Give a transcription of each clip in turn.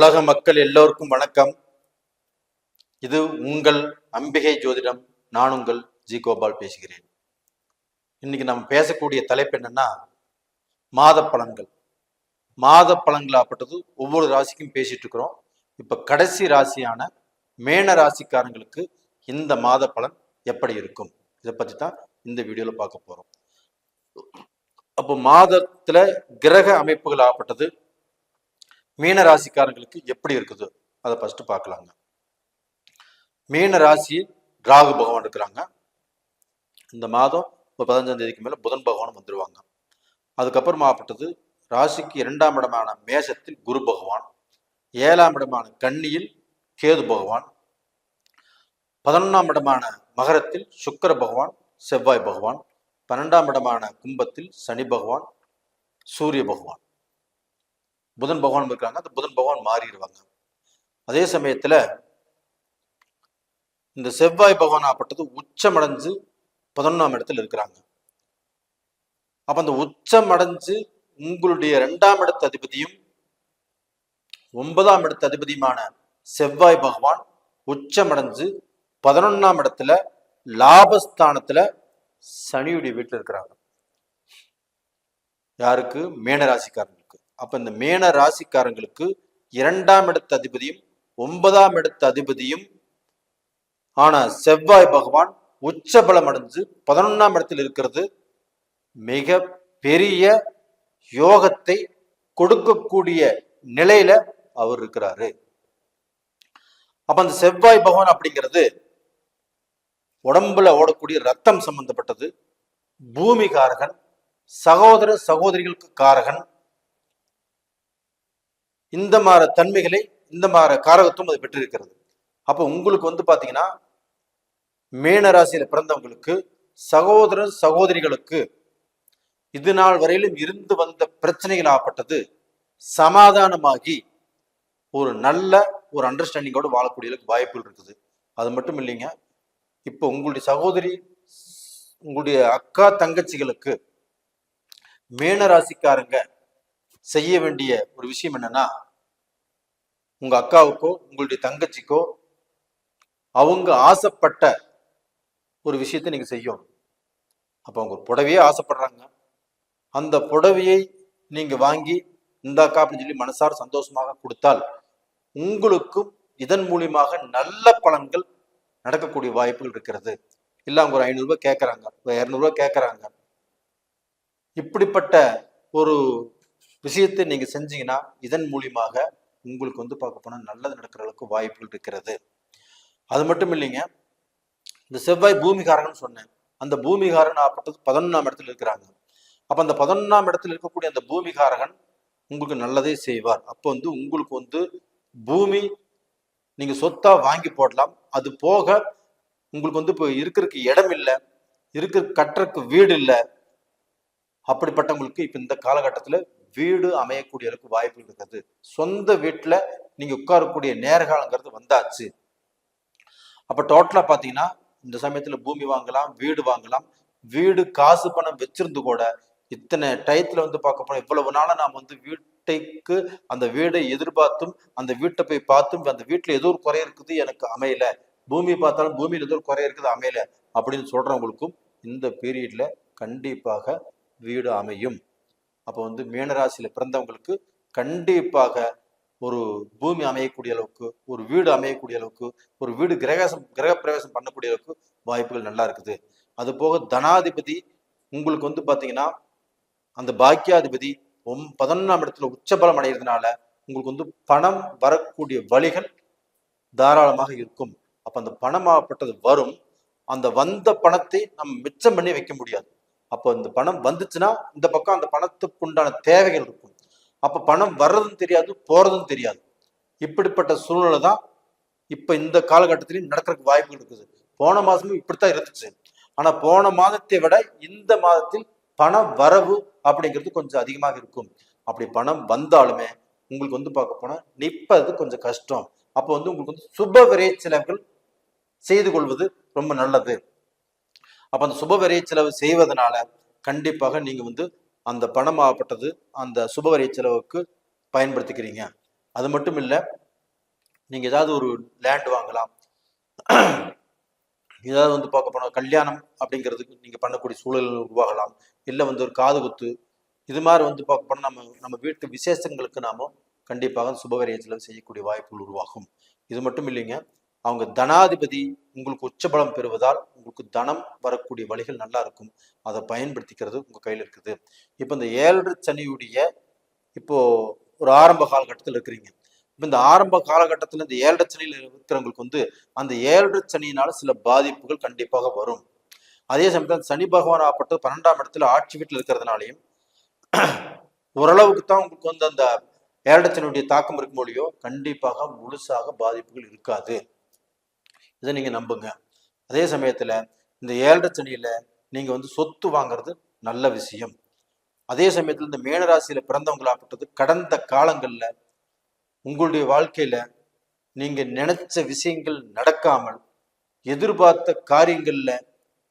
உலக மக்கள் எல்லோருக்கும் வணக்கம். இது உங்கள் அம்பிகை ஜோதிடம். நான் உங்கள் ஜி கோபால் பேசுகிறேன். இன்னைக்கு நம்ம பேசக்கூடிய தலைப்பு என்னன்னா மாத பலன்கள். மாத பலன்களாகப்பட்டது ஒவ்வொரு ராசிக்கும் பேசிட்டு இருக்கிறோம். இப்ப கடைசி ராசியான மேன ராசிக்காரங்களுக்கு இந்த மாத பலன் எப்படி இருக்கும்? இதை பத்தி தான் இந்த வீடியோல பார்க்க போறோம். அப்போ மாதத்துல கிரக அமைப்புகள் ஆகப்பட்டது. மீன ராசிக்காரங்களுக்கு எப்படி இருக்குது அதை ஃபர்ஸ்ட் பார்க்கலாங்க. மீன ராசி ராகு பகவான் இருக்கிறாங்க. இந்த மாதம் ஒரு பதினஞ்சாம் தேதிக்கு மேலே புதன் பகவான் வந்துடுவாங்க அதுக்கப்புறம் ஆகப்பட்டது ராசிக்கு இரண்டாம் இடமான மேஷத்தில் குரு பகவான் ஏழாம் இடமான கன்னியில் கேது பகவான் பதினொன்றாம் இடமான மகரத்தில் சுக்கர பகவான் செவ்வாய் பகவான் பன்னெண்டாம் இடமான கும்பத்தில் சனி பகவான் சூரிய பகவான். புதன் பகவான் இருக்காங்க. அந்த புதன் பகவான் மாறிடுவாங்க. அதே சமயத்துல இந்த செவ்வாய் பகவான் ஆப்பட்டது உச்சமடைஞ்சு பதினொன்றாம் இடத்துல இருக்கிறாங்க. அப்ப அந்த உச்சம் அடைஞ்சு உங்களுடைய இரண்டாம் இடத்து அதிபதியும் ஒன்பதாம் இடத்து அதிபதியுமான செவ்வாய் பகவான் உச்சமடைஞ்சு பதினொன்னாம் இடத்துல லாபஸ்தானத்துல சனியுடைய வீட்டுல இருக்கிறாங்க யாருக்கு? மேனராசிக்காரன் அப்ப இந்த மேன ராசிக்காரங்களுக்கு இரண்டாம் இடத்து அதிபதியும் ஒன்பதாம் இடத்து அதிபதியும் ஆனா செவ்வாய் பகவான் உச்சபலம் அடைஞ்சு பதினொன்னாம் இடத்தில் இருக்கிறது. மிக பெரிய யோகத்தை கொடுக்கக்கூடிய நிலையில அவர் இருக்கிறாரு. அப்ப அந்த செவ்வாய் பகவான் அப்படிங்கிறது உடம்புல ஓடக்கூடிய ரத்தம் சம்பந்தப்பட்டது. பூமி காரகன் சகோதர சகோதரிகளுக்கு காரகன் இந்த மாதிரி தன்மைகளை இந்த மாதிரி காரகத்துவம் அது பெற்றிருக்கிறது. அப்போ உங்களுக்கு வந்து பார்த்தீங்கன்னா மேனராசியில் பிறந்தவங்களுக்கு சகோதர சகோதரிகளுக்கு இது நாள் வரையிலும் இருந்து வந்த பிரச்சனைகள் ஆப்பட்டது சமாதானமாகி ஒரு நல்ல ஒரு அண்டர்ஸ்டாண்டிங்கோட வாழக்கூடிய அளவுக்கு வாய்ப்புகள் இருக்குது. அது மட்டும் இல்லைங்க இப்போ உங்களுடைய சகோதரி உங்களுடைய அக்கா தங்கச்சிகளுக்கு மேன ராசிக்காரங்க செய்ய வேண்டிய ஒரு விஷயம் என்னன்னா உங்க அக்காவுக்கோ உங்களுடைய தங்கச்சிக்கோ அவங்க ஆசைப்பட்ட ஒரு விஷயத்தை நீங்க செய்யணும். அப்போ அவங்க ஒரு புடவையே ஆசைப்படுறாங்க. அந்த புடவையை நீங்க வாங்கி இந்த அக்கா அப்படின்னு சொல்லி மனசார சந்தோஷமாக கொடுத்தால் உங்களுக்கும் இதன் மூலியமாக நல்ல பலன்கள் நடக்கக்கூடிய வாய்ப்புகள் இருக்கிறது. இல்ல அவங்க ஒரு ஐநூறுரூவா கேட்குறாங்க கேட்கறாங்க ஒரு இரநூறுபா கேட்கறாங்க இப்படிப்பட்ட ஒரு விஷயத்தை நீங்க செஞ்சீங்கன்னா இதன் மூலியமாக உங்களுக்கு வந்து பார்க்க போனா நல்லது நடக்கிற அளவுக்கு வாய்ப்புகள் இருக்கிறது. அது மட்டும் இல்லைங்க இந்த செவ்வாய் பூமிகாரகன் சொன்னேன். அந்த பூமிகாரன் ஆப்பட்டது பதினொன்றாம் இடத்துல இருக்கிறாங்க. அப்ப அந்த பதினொன்றாம் இடத்துல இருக்கக்கூடிய அந்த பூமிகாரகன் உங்களுக்கு நல்லதே செய்வார். அப்போ வந்து உங்களுக்கு வந்து பூமி நீங்க சொத்தா வாங்கி போடலாம். அது போக உங்களுக்கு வந்து இப்போ இருக்கிறதுக்கு இடம் இல்லை இருக்கிற கட்டுறதுக்கு வீடு இல்லை அப்படிப்பட்டவங்களுக்கு இப்ப இந்த காலகட்டத்துல வீடு அமையக்கூடிய அளவுக்கு வாய்ப்பு இருக்கிறது. சொந்த வீட்டில் நீங்கள் உட்காரக்கூடிய நேரகாலங்கிறது வந்தாச்சு. அப்போ டோட்டலாக பார்த்தீங்கன்னா இந்த சமயத்தில் பூமி வாங்கலாம் வீடு வாங்கலாம். வீடு காசு பணம் வச்சிருந்து கூட இத்தனை டயத்தில் வந்து பார்க்க போனா இவ்வளவு நாளாக நாம் வந்து வீட்டைக்கு அந்த வீடை எதிர்பார்த்தும் அந்த வீட்டை போய் பார்த்தும் அந்த வீட்டில் ஏதோ ஒரு குறை இருக்குது எனக்கு அமையல. பூமி பார்த்தாலும் பூமியில் ஏதோ ஒரு குறை இருக்குது அமையல. அப்படின்னு சொல்கிறவங்களுக்கும் இந்த பீரியடில் கண்டிப்பாக வீடு அமையும். அப்போ வந்து மீனராசியில பிறந்தவங்களுக்கு கண்டிப்பாக ஒரு பூமி அமையக்கூடிய அளவுக்கு ஒரு வீடு அமையக்கூடிய அளவுக்கு ஒரு வீடு கிரகசம் கிரக பிரவேசம் பண்ணக்கூடிய அளவுக்கு வாய்ப்புகள் நல்லா இருக்குது. அது போக தனாதிபதி உங்களுக்கு வந்து பாத்தீங்கன்னா அந்த பாக்கியாதிபதி ஒம் பதினொன்றாம் இடத்துல உச்சபலம் அடைகிறதுனால உங்களுக்கு வந்து பணம் வரக்கூடிய வழிகள் தாராளமாக இருக்கும். அப்ப அந்த பணமாகப்பட்டது வரும். அந்த வந்த பணத்தை நம்ம மிச்சம் பண்ணி வைக்க முடியாது. அப்போ இந்த பணம் வந்துச்சுன்னா இந்த பக்கம் அந்த பணத்துக்கு உண்டான தேவைகள் இருக்கும். அப்போ பணம் வர்றதும் தெரியாது போறதும் தெரியாது. இப்படிப்பட்ட சூழ்நிலை தான் இப்போ இந்த காலகட்டத்திலையும் நடக்கிறதுக்கு வாய்ப்புகள் இருக்குது. போன மாதமும் இப்படித்தான் இருந்துச்சு. ஆனால் போன மாதத்தை விட இந்த மாதத்தில் பண வரவு அப்படிங்கிறது கொஞ்சம் அதிகமாக இருக்கும். அப்படி பணம் வந்தாலுமே உங்களுக்கு வந்து பார்க்க போனால் நிற்பது கொஞ்சம் கஷ்டம். அப்போ வந்து உங்களுக்கு வந்து சுப விரை செலவுகள் செய்து கொள்வது ரொம்ப நல்லது. அப்போ அந்த சுப செலவு செய்வதனால கண்டிப்பாக நீங்கள் வந்து அந்த பணமாகப்பட்டது அந்த சுப செலவுக்கு பயன்படுத்திக்கிறீங்க. அது மட்டும் இல்லை நீங்கள் ஏதாவது ஒரு லேண்ட் வாங்கலாம். ஏதாவது வந்து பார்க்க போனால் கல்யாணம் அப்படிங்கிறதுக்கு நீங்கள் பண்ணக்கூடிய சூழல்கள் உருவாகலாம். இல்லை வந்து ஒரு காது குத்து இது மாதிரி வந்து பார்க்க போனால் நம்ம நம்ம வீட்டு விசேஷங்களுக்கு நாம கண்டிப்பாக சுபவரிய செலவு செய்யக்கூடிய வாய்ப்புகள் உருவாகும். இது மட்டும் இல்லைங்க அவங்க தனாதிபதி உங்களுக்கு உச்சபலம் பெறுவதால் உங்களுக்கு தனம் வரக்கூடிய வழிகள் நல்லா இருக்கும். அதை பயன்படுத்திக்கிறது உங்கள் கையில் இருக்குது. இப்போ இந்த ஏழரை சனியுடைய இப்போ ஒரு ஆரம்ப காலகட்டத்தில் இருக்கிறீங்க. இப்போ இந்த ஆரம்ப காலகட்டத்தில் இந்த ஏழரை சனியில் இருக்கிறவங்களுக்கு வந்து அந்த ஏழரை சனியினால சில பாதிப்புகள் கண்டிப்பாக வரும். அதே சமயத்தில் சனி பகவான் ஆப்பட்டு பன்னெண்டாம் இடத்துல ஆட்சி வீட்டில் இருக்கிறதுனாலையும் ஓரளவுக்கு தான் உங்களுக்கு வந்து அந்த ஏழரைச்சனுடைய தாக்கம் இருக்கும் மொழியோ கண்டிப்பாக முழுசாக பாதிப்புகள் இருக்காது. இதை நீங்கள் நம்புங்க. அதே சமயத்தில் இந்த ஏழரை சனியில் நீங்கள் வந்து சொத்து வாங்குறது நல்ல விஷயம். அதே சமயத்தில் இந்த மேனராசியில் பிறந்தவங்களாகப்பட்டது கடந்த காலங்களில் உங்களுடைய வாழ்க்கையில் நீங்கள் நினைச்ச விஷயங்கள் நடக்காமல் எதிர்பார்த்த காரியங்களில்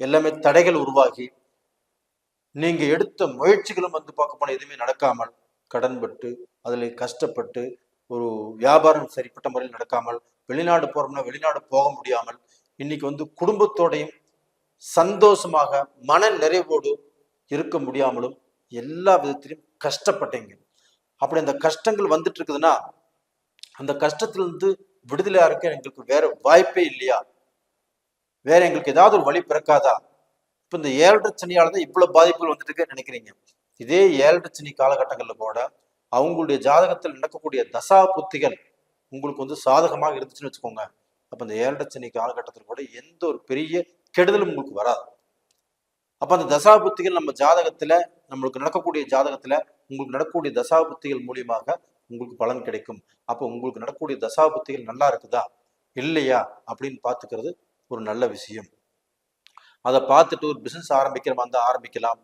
எல்லாமே தடைகள் உருவாகி நீங்கள் எடுத்த முயற்சிகளும் வந்து பார்க்க போனால் எதுவுமே நடக்காமல் கடன்பட்டு அதில் கஷ்டப்பட்டு ஒரு வியாபாரம் சரிப்பட்ட முறையில் நடக்காமல் வெளிநாடு போறோம்னா வெளிநாடு போக முடியாமல் இன்னைக்கு வந்து குடும்பத்தோடையும் சந்தோஷமாக மன நிறைவோடு இருக்க முடியாமலும் எல்லா விதத்திலையும் கஷ்டப்பட்டீங்க. அப்படி அந்த கஷ்டங்கள் வந்துட்டு இருக்குதுன்னா அந்த கஷ்டத்திலிருந்து விடுதலையா இருக்க எங்களுக்கு வேற வாய்ப்பே இல்லையா? வேற எங்களுக்கு ஏதாவது ஒரு வழி பிறக்காதா? இப்ப இந்த ஏழரை சனியால தான் இவ்வளவு பாதிப்புகள் வந்துட்டு இருக்கேன்னு நினைக்கிறீங்க. இதே ஏழரை சனி காலகட்டங்கள்ல கூட அவங்களுடைய ஜாதகத்தில் நடக்கக்கூடிய தசா புத்திகள் உங்களுக்கு வந்து சாதகமாக இருந்துச்சுன்னு வச்சுக்கோங்க. அப்ப இந்த ஏழரை சனி காலகட்டத்தில் கூட எந்த ஒரு பெரிய கெடுதலும் உங்களுக்கு வராது. அப்ப அந்த தசாபுத்திகள் நம்ம ஜாதகத்துல நம்மளுக்கு நடக்கக்கூடிய ஜாதகத்துல உங்களுக்கு நடக்கக்கூடிய தசாபுத்திகள் மூலியமாக உங்களுக்கு பலன் கிடைக்கும். அப்போ உங்களுக்கு நடக்கக்கூடிய தசாபுத்திகள் நல்லா இருக்குதா? இல்லையா? அப்படின்னு பார்த்துக்கிறது ஒரு நல்ல விஷயம். அதை பார்த்துட்டு ஒரு பிசினஸ் ஆரம்பிக்கிற மாதிரி இருந்தா ஆரம்பிக்கலாம்.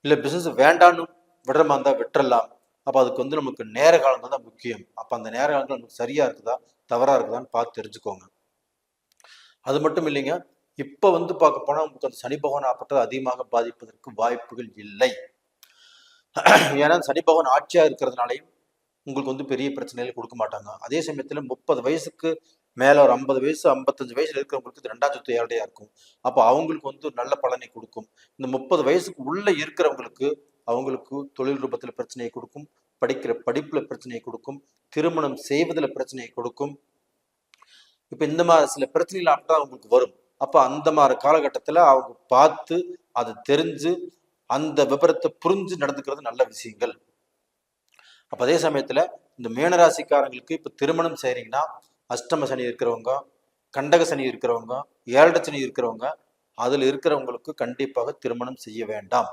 இல்லை பிசினஸ் வேண்டான்னு விடுற மாதிரி இருந்தா விட்டுறலாம். அப்போ அதுக்கு வந்து நமக்கு நேர காலங்கள் தான் முக்கியம். அப்போ அந்த நேர காலங்கள் நமக்கு சரியா இருக்குதா? தவறா இருக்குதான்னு பார்த்து தெரிஞ்சுக்கோங்க. அது மட்டும் இல்லைங்க இப்போ வந்து பார்க்க போனால் உங்களுக்கு அந்த சனி பகவான் ஆப்பட்டது அதிகமாக பாதிப்பதற்கு வாய்ப்புகள் இல்லை. ஏன்னா சனி பகவான் ஆட்சியா இருக்கிறதுனாலையும் உங்களுக்கு வந்து பெரிய பிரச்சனைகள் கொடுக்க மாட்டாங்க. அதே சமயத்துல முப்பது வயசுக்கு மேலே ஒரு ஐம்பது வயசு ஐம்பத்தஞ்சு வயசுல இருக்கிறவங்களுக்கு இது ரெண்டாம் சொத்து ஏழையாக இருக்கும். அப்போ அவங்களுக்கு வந்து நல்ல பலனை கொடுக்கும். இந்த முப்பது வயசுக்கு உள்ளே இருக்கிறவங்களுக்கு அவங்களுக்கு தொழில் ரூபத்துல பிரச்சனையை கொடுக்கும் படிக்கிற படிப்புல பிரச்சனையை கொடுக்கும் திருமணம் செய்வதுல பிரச்சனையை கொடுக்கும். இப்ப இந்த மாதிரி சில பிரச்சனைகள் அப்பதான் அவங்களுக்கு வரும். அப்ப அந்த மாதிரி காலகட்டத்துல அவங்க பார்த்து அதை தெரிஞ்சு அந்த விபரத்தை புரிஞ்சு நடந்துக்கிறது நல்ல விஷயங்கள். அப்போ அதே சமயத்துல இந்த மீனராசிக்காரங்களுக்கு இப்ப திருமணம் செய்கிறீங்கன்னா அஷ்டம சனி இருக்கிறவங்க கண்டக சனி இருக்கிறவங்க ஏழரை சனி இருக்கிறவங்க அதுல இருக்கிறவங்களுக்கு கண்டிப்பாக திருமணம் செய்ய வேண்டாம்.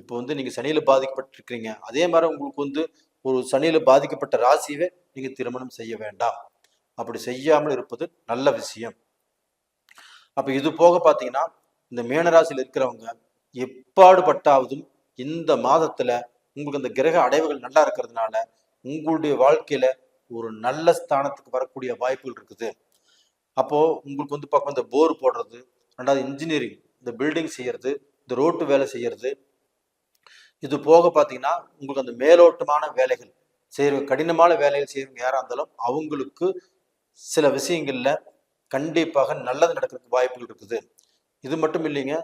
இப்போ வந்து நீங்கள் சனியில் பாதிக்கப்பட்டிருக்கிறீங்க. அதே மாதிரி உங்களுக்கு வந்து ஒரு சனியில் பாதிக்கப்பட்ட ராசியவே நீங்கள் திருமணம் செய்ய வேண்டாம். அப்படி செய்யாமல் இருப்பது நல்ல விஷயம். அப்போ இது போக பார்த்தீங்கன்னா இந்த மேனராசியில் இருக்கிறவங்க எப்பாடுபட்டாவதும் இந்த மாதத்தில் உங்களுக்கு அந்த கிரக அடைவுகள் நல்லா இருக்கிறதுனால உங்களுடைய வாழ்க்கையில் ஒரு நல்ல ஸ்தானத்துக்கு வரக்கூடிய வாய்ப்புகள் இருக்குது. அப்போது உங்களுக்கு வந்து பார்க்கும் இந்த போர் போடுறது ரெண்டாவது இன்ஜினியரிங் இந்த பில்டிங் செய்கிறது இந்த ரோட்டு வேலை செய்யறது இது போக பார்த்தீங்கன்னா உங்களுக்கு அந்த மேலோட்டமான வேலைகள் செய்யறவங்க கடினமான வேலைகள் செய்யறவங்க யாராக இருந்தாலும் அவங்களுக்கு சில விஷயங்களில் கண்டிப்பாக நல்லது நடக்கிறதுக்கு வாய்ப்புகள் இருக்குது. இது மட்டும் இல்லைங்க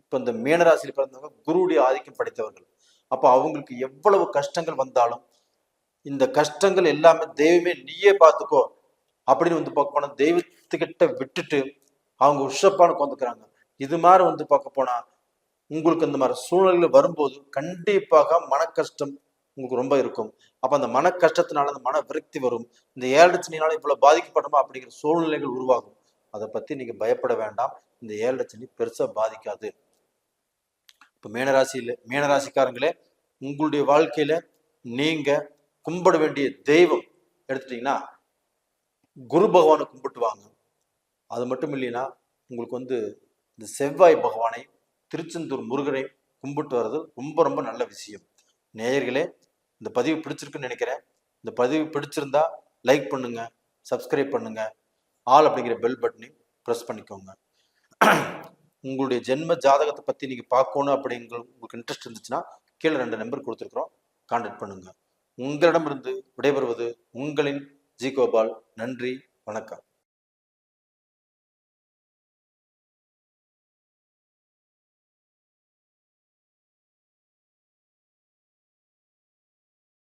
இப்போ இந்த மீனராசியில் பிறந்தவங்க குருவுடைய ஆதிக்கம் படைத்தவர்கள். அப்போ அவங்களுக்கு எவ்வளவு கஷ்டங்கள் வந்தாலும் இந்த கஷ்டங்கள் எல்லாமே தெய்வமே நீயே பார்த்துக்கோ அப்படின்னு வந்து பார்க்க போனா தெய்வத்துக்கிட்ட விட்டுட்டு அவங்க உஷப்பான கொந்துக்கிறாங்க இது மாதிரி வந்து பார்க்க போனா உங்களுக்கு இந்த மாதிரி சூழ்நிலைகள் வரும்போது கண்டிப்பாக மன கஷ்டம் உங்களுக்கு ரொம்ப இருக்கும். அப்ப அந்த மன கஷ்டத்தினால அந்த மன விரக்தி வரும். இந்த ஏழரச்சனினால இவ்வளவு பாதிக்கப்படுமா அப்படிங்கிற சூழ்நிலைகள் உருவாகும். அதை பத்தி நீங்க பயப்பட வேண்டாம். இந்த ஏழரச்சனி பெருசா பாதிக்காது. இப்ப மீனராசியில மீனராசிக்காரங்களே உங்களுடைய வாழ்க்கையில நீங்க கும்பிட வேண்டிய தெய்வம் எடுத்துட்டீங்கன்னா குரு பகவானை கும்பிட்டு வாங்க அது மட்டும் இல்லைன்னா உங்களுக்கு வந்து இந்த செவ்வாய் பகவானை திருச்செந்தூர் முருகனை கும்பிட்டு வர்றது ரொம்ப ரொம்ப நல்ல விஷயம். நேயர்களே இந்த பதிவு பிடிச்சிருக்குன்னு நினைக்கிறேன். இந்த பதிவு பிடிச்சிருந்தா லைக் பண்ணுங்க சப்ஸ்கிரைப் பண்ணுங்க ஆல் அப்படிங்கிற பெல் பட்டனையும் ப்ரெஸ் பண்ணிக்கோங்க. உங்களுடைய ஜென்ம ஜாதகத்தை பற்றி நீங்கள் பார்க்கணும் அப்படிங்கிற உங்களுக்கு இன்ட்ரெஸ்ட் இருந்துச்சுன்னா கீழே ரெண்டு நம்பர் கொடுத்துருக்குறோம் கான்டாக்ட் பண்ணுங்க. உங்களிடமிருந்து விடைபெறுவது உங்களின் ஜி கோபால். நன்றி வணக்கம்.